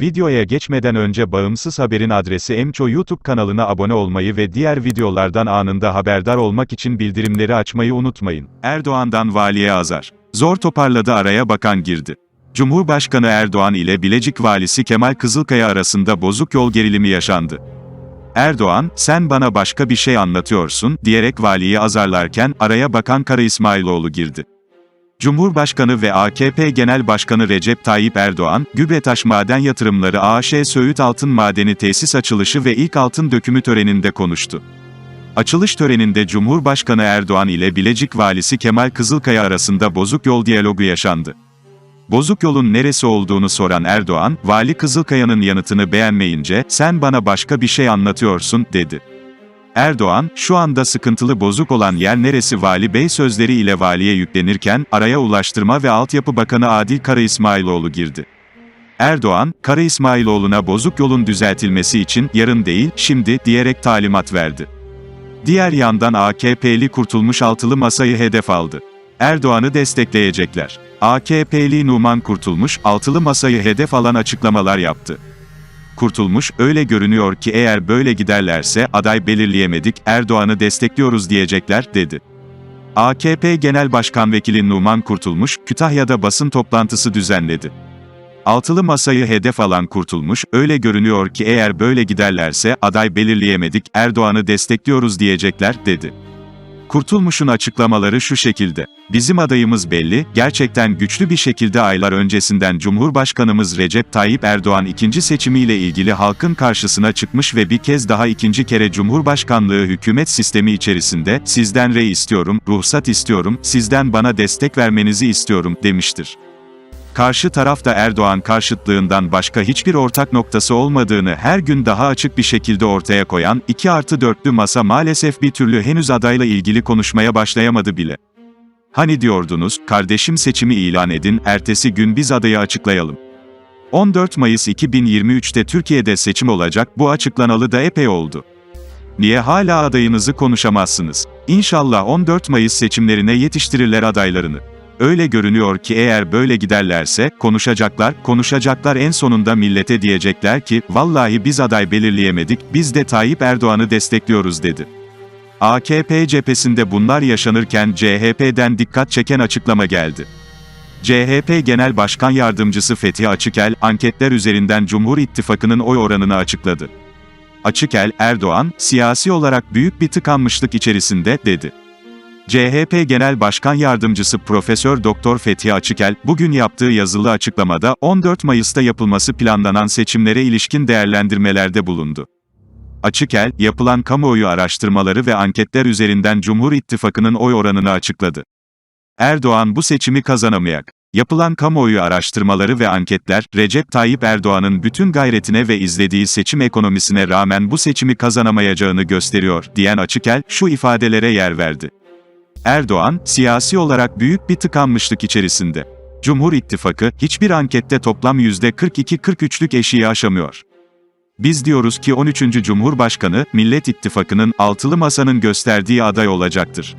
Videoya geçmeden önce Bağımsız Haber'in adresi Emço YouTube kanalına abone olmayı ve diğer videolardan anında haberdar olmak için bildirimleri açmayı unutmayın. Erdoğan'dan valiye azar. Zor toparladı araya bakan girdi. Cumhurbaşkanı Erdoğan ile Bilecik valisi Kemal Kızılkaya arasında bozuk yol gerilimi yaşandı. Erdoğan, sen bana başka bir şey anlatıyorsun, diyerek valiyi azarlarken, araya bakan Kara İsmailoğlu girdi. Cumhurbaşkanı ve AKP Genel Başkanı Recep Tayyip Erdoğan, Gübretaş Maden Yatırımları AŞ Söğüt Altın Madeni tesis açılışı ve ilk altın dökümü töreninde konuştu. Açılış töreninde Cumhurbaşkanı Erdoğan ile Bilecik Valisi Kemal Kızılkaya arasında bozuk yol diyalogu yaşandı. Bozuk yolun neresi olduğunu soran Erdoğan, Vali Kızılkaya'nın yanıtını beğenmeyince, sen bana başka bir şey anlatıyorsun, dedi. Erdoğan, şu anda sıkıntılı bozuk olan yer neresi Vali Bey sözleri ile valiye yüklenirken, araya Ulaştırma ve Altyapı Bakanı Adil Kara İsmailoğlu girdi. Erdoğan, Kara İsmailoğlu'na bozuk yolun düzeltilmesi için, yarın değil, şimdi, diyerek talimat verdi. Diğer yandan AKP'li Kurtulmuş Altılı Masa'yı hedef aldı. Erdoğan'ı destekleyecekler. AKP'li Numan Kurtulmuş, Altılı Masa'yı hedef alan açıklamalar yaptı. Kurtulmuş, öyle görünüyor ki eğer böyle giderlerse, aday belirleyemedik, Erdoğan'ı destekliyoruz diyecekler, dedi. AKP Genel Başkan Vekili Numan Kurtulmuş, Kütahya'da basın toplantısı düzenledi. Altılı masayı hedef alan Kurtulmuş, öyle görünüyor ki eğer böyle giderlerse, aday belirleyemedik, Erdoğan'ı destekliyoruz diyecekler, dedi. Kurtulmuş'un açıklamaları şu şekilde. Bizim adayımız belli, gerçekten güçlü bir şekilde aylar öncesinden Cumhurbaşkanımız Recep Tayyip Erdoğan ikinci seçimiyle ilgili halkın karşısına çıkmış ve bir kez daha ikinci kere Cumhurbaşkanlığı hükümet sistemi içerisinde, sizden rey istiyorum, ruhsat istiyorum, sizden bana destek vermenizi istiyorum, demiştir. Karşı tarafta Erdoğan karşıtlığından başka hiçbir ortak noktası olmadığını her gün daha açık bir şekilde ortaya koyan, 2 artı 4'lü masa maalesef bir türlü henüz adayla ilgili konuşmaya başlayamadı bile. Hani diyordunuz, kardeşim seçimi ilan edin, ertesi gün biz adayı açıklayalım. 14 Mayıs 2023'te Türkiye'de seçim olacak, bu açıklanalı da epey oldu. Niye hala adayınızı konuşamazsınız? İnşallah 14 Mayıs seçimlerine yetiştirirler adaylarını. Öyle görünüyor ki eğer böyle giderlerse, konuşacaklar, konuşacaklar en sonunda millete diyecekler ki, vallahi biz aday belirleyemedik, biz de Tayyip Erdoğan'ı destekliyoruz dedi. AKP cephesinde bunlar yaşanırken CHP'den dikkat çeken açıklama geldi. CHP Genel Başkan Yardımcısı Fethi Açıkel, anketler üzerinden Cumhur İttifakı'nın oy oranını açıkladı. Açıkel, Erdoğan, siyasi olarak büyük bir tıkanmışlık içerisinde, dedi. CHP Genel Başkan Yardımcısı Profesör Doktor Fethi Açıkel, bugün yaptığı yazılı açıklamada 14 Mayıs'ta yapılması planlanan seçimlere ilişkin değerlendirmelerde bulundu. Açıkel, yapılan kamuoyu araştırmaları ve anketler üzerinden Cumhur İttifakı'nın oy oranını açıkladı. Erdoğan bu seçimi kazanamayak. Yapılan kamuoyu araştırmaları ve anketler, Recep Tayyip Erdoğan'ın bütün gayretine ve izlediği seçim ekonomisine rağmen bu seçimi kazanamayacağını gösteriyor, diyen Açıkel, şu ifadelere yer verdi. Erdoğan, siyasi olarak büyük bir tıkanmışlık içerisinde. Cumhur İttifakı, hiçbir ankette toplam %42-43'lük eşiği aşamıyor. Biz diyoruz ki 13. Cumhurbaşkanı, Millet İttifakı'nın, altılı masanın gösterdiği aday olacaktır.